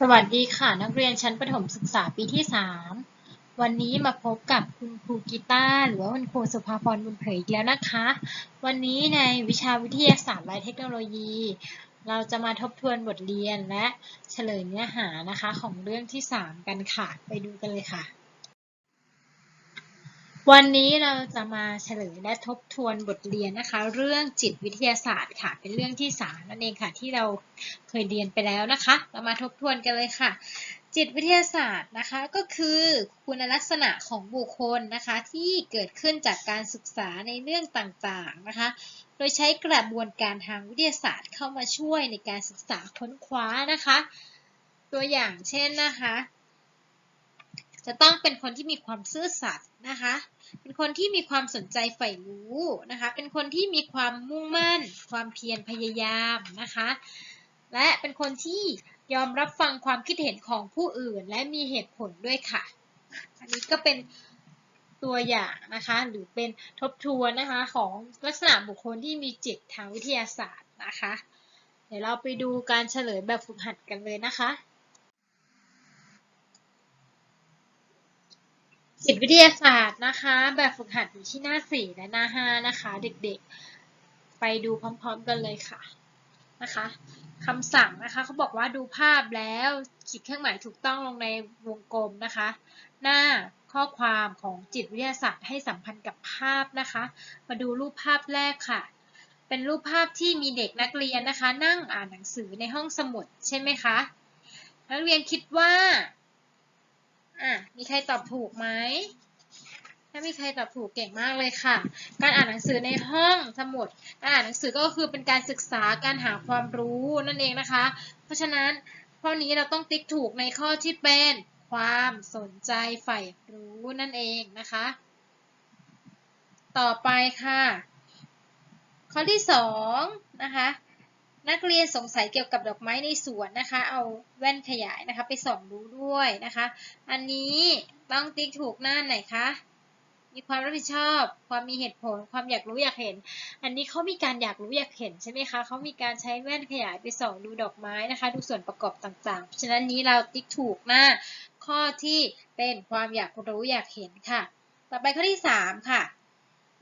สวัสดีค่ะนักเรียนชั้นประถมศึกษาปีที่ 3 วันนี้มาพบกับคุณครูกีตาร์หรือว่าคุณครูสุภาพรบุญเผยอีกแล้วนะคะ วันนี้ในวิชาวิทยาศาสตร์และเทคโนโลยี เราจะมาทบทวนบทเรียนและเฉลยเนื้อหานะคะของเรื่องที่ 3 กันค่ะ ไปดูกันเลยค่ะ วันนี้เราจะมาเฉลยและทบทวนบทเรียนนะคะ เรื่องจิตวิทยาศาสตร์ค่ะ เป็นเรื่องที่สามนั่นเองค่ะ ที่เราเคยเรียนไปแล้วนะคะ เรามาทบทวนกันเลยค่ะ จิตวิทยาศาสตร์นะคะ ก็คือคุณลักษณะของบุคคลนะคะ ที่เกิดขึ้นจากการศึกษาในเรื่องต่างๆนะคะ โดยใช้กระบวนการทางวิทยาศาสตร์เข้ามาช่วยในการศึกษาค้นคว้านะคะ ตัวอย่างเช่นนะคะ จะต้องเป็นคนที่มีความซื่อสัตย์นะคะ เป็นคนที่มีความสนใจใฝ่รู้นะคะ เป็นคนที่มีความมุ่งมั่น ความเพียรพยายามนะคะ และเป็นคนที่ยอมรับฟังความคิดเห็นของผู้อื่น และมีเหตุผลด้วยค่ะ อันนี้ก็เป็นตัวอย่างนะคะหรือเป็นทบทวนนะคะของลักษณะบุคคลที่มีจิตทางวิทยาศาสตร์นะคะ เดี๋ยวเราไปดูการเฉลยแบบฝึกหัดกันเลยนะคะ จิตวิทยาศาสตร์นะคะ แบบฝึกหัดอยู่ที่หน้า 4 และหน้า 5 นะคะ เด็กๆ ไปดูพร้อมๆกันเลยค่ะนะคะคำสั่งนะคะเขาบอกว่าดูภาพแล้วขีดเครื่องหมายถูกต้องลงในวงกลมนะคะ หน้าข้อความของจิตวิทยาศาสตร์ให้สัมพันธ์กับภาพนะคะ มาดูรูปภาพแรกค่ะ เป็นรูปภาพที่มีเด็กนักเรียนนะคะ นั่งอ่านหนังสือในห้องสมุดใช่ไหมคะนักเรียนคิดว่า มีใครตอบถูกไหมถ้ามีใครตอบถูกเก่งมากเลยค่ะ การอ่านหนังสือในห้องสมุด การอ่านหนังสือก็คือเป็นการศึกษาการหาความรู้นั่นเองนะคะ เพราะฉะนั้นข้อนี้เราต้องติ๊กถูกในข้อที่เป็นความสนใจใฝ่รู้นั่นเองนะคะ ต่อไปค่ะ ข้อที่สองนะคะ นักเรียนสงสัยเกี่ยวกับดอกไม้ในสวนนะคะ เอาแว่นขยายนะคะไปส่องดูด้วยนะคะ อันนี้ต้องติ๊กถูกหน้าไหนคะ มีความรับผิดชอบ ความมีเหตุผล ความอยากรู้อยากเห็น อันนี้เขามีการอยากรู้อยากเห็นใช่ไหมคะ เขามีการใช้แว่นขยายไปส่องดูดอกไม้นะคะ ดูส่วนประกอบต่างๆ ฉะนั้นนี้เราติ๊กถูกหน้า ข้อที่เป็นความอยากรู้อยากเห็นค่ะ ต่อไปข้อที่สามค่ะ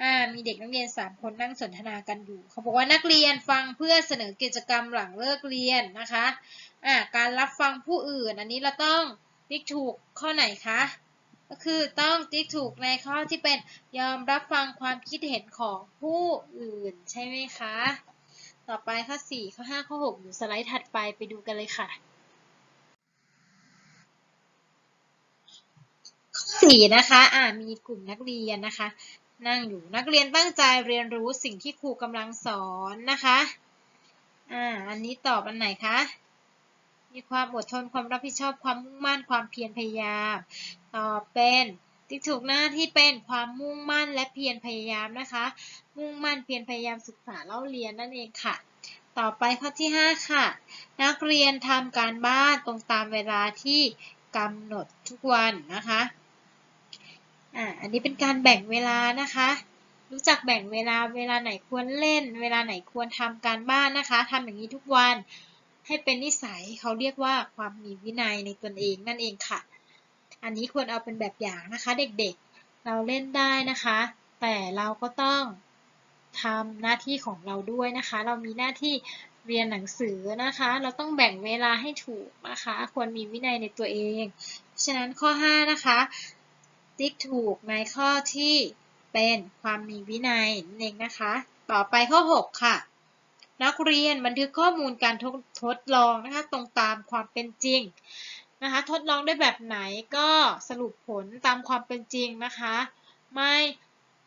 อ่ามีเด็กนักเรียน3คนนั่งสนทนากันอยู่ เขาบอกว่านักเรียนฟังเพื่อเสนอกิจกรรมหลังเลิกเรียนนะคะอ่าการรับฟังผู้อื่น อันนี้เราต้องติ๊กถูกข้อไหนคะก็คือต้องติ๊กถูกในข้อที่เป็นยอมรับฟังความคิดเห็นของผู้อื่นใช่ไหมคะ ต่อไปข้อ4ข้อ5ข้อ6อยู่สไลด์ถัดไปไปดูกันเลยค่ะข้อสี่นะคะ อ่ามีกลุ่มนักเรียนนะคะ นั่งอยู่นักเรียนตั้งใจเรียนรู้สิ่งที่ครูกำลังสอนนะคะอ่าอันนี้ตอบอันไหนคะมีความอดทนความรับผิดชอบความมุ่งมั่นความเพียรพยายามตอบเป็นติ๊กถูกหน้าที่เป็นความมุ่งมั่นและเพียรพยายามนะคะ มุ่งมั่นเพียรพยายามศึกษาเล่าเรียนนั่นเองค่ะ ต่อไปข้อที่ 5 ค่ะ นักเรียนทำการบ้านตรงตามเวลาที่กำหนดทุกวันนะคะ อ่าอันนี้เป็นการแบ่งเวลานะคะ รู้จักแบ่งเวลาเวลาไหนควรเล่น เวลาไหนควรทำการบ้านนะคะทำอย่างนี้ทุกวันให้เป็นนิสัยเขาเรียกว่าความมีวินัยในตนเองนั่นเองค่ะ อันนี้ควรเอาเป็นแบบอย่างนะคะ เด็กๆเราเล่นได้นะคะ แต่เราก็ต้องทำหน้าที่ของเราด้วยนะคะ เรามีหน้าที่เรียนหนังสือนะคะ เราต้องแบ่งเวลาให้ถูกนะคะ ควรมีวินัยในตัวเองเพราะฉะนั้นข้อ 5 นะคะ ติ๊กถูกในข้อที่เป็นความมีวินัยนั่นเองนะคะ ต่อไปข้อ 6 ค่ะ นักเรียนบันทึกข้อมูลการทดทดลองนะคะตรงตามความเป็นจริงนะคะ ทดลองได้แบบไหนก็สรุปผลตามความเป็นจริงนะคะ ไม่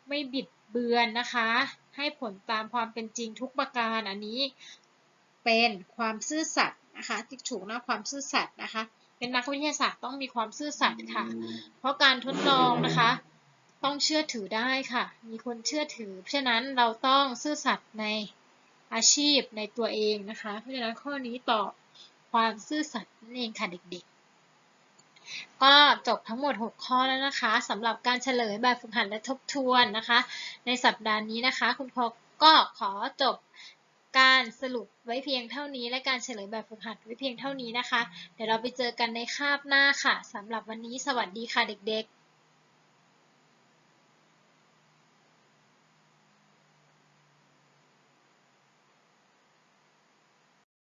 ไม่บิดเบือนนะคะ ให้ผลตามความเป็นจริงทุกประการอันนี้เป็นความซื่อสัตย์นะคะติ๊กถูกนะความซื่อสัตย์นะคะ เป็นนักวิทยาศาสตร์ต้องมีความซื่อสัตย์ค่ะ เพราะการทดลองนะคะ ต้องเชื่อถือได้ค่ะ มีคนเชื่อถือ เพราะฉะนั้นเราต้องซื่อสัตย์ในอาชีพในตัวเองนะคะ เพราะฉะนั้นข้อนี้ตอบความซื่อสัตย์นั่นเองค่ะเด็กๆ ก็จบทั้งหมด 6 ข้อแล้วนะคะสำหรับการเฉลยแบบฝึกหัดและทบทวนนะคะ ในสัปดาห์นี้นะคะ คุณพ่อก็ขอจบ การสรุปไว้เพียงเท่านี้และการเฉลยแบบฝึกหัดไว้เพียงเท่านี้นะคะ เดี๋ยวเราไปเจอกันในคาบหน้าค่ะสำหรับวันนี้สวัสดีค่ะเด็กๆ